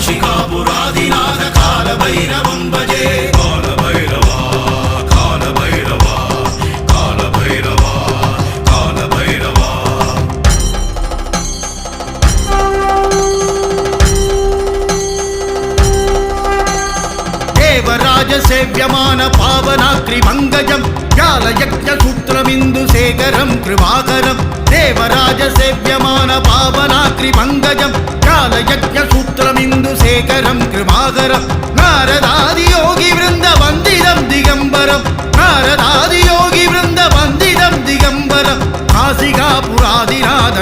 காஷிகா புராதிநாத கால பைரவம் பஜே கால பைரவா கால பைரவா கால பைரவா கால பைரவா தேவராஜ சேவியமான பாவனாக்ரி பங்கஜம் சேகரம் கிருபாகரம். தேவராஜ சேவியமான பாவனாக்ரி பங்கஜம் ஜால சூத்திர சேகரம் கிருபாகரம் நாரதாதி யோகி விருந்த வந்திதம் திகம்பரம். நாரதாதி யோகி விருந்த வந்திதம் திகம்பரம். காசிகா புராதிநாத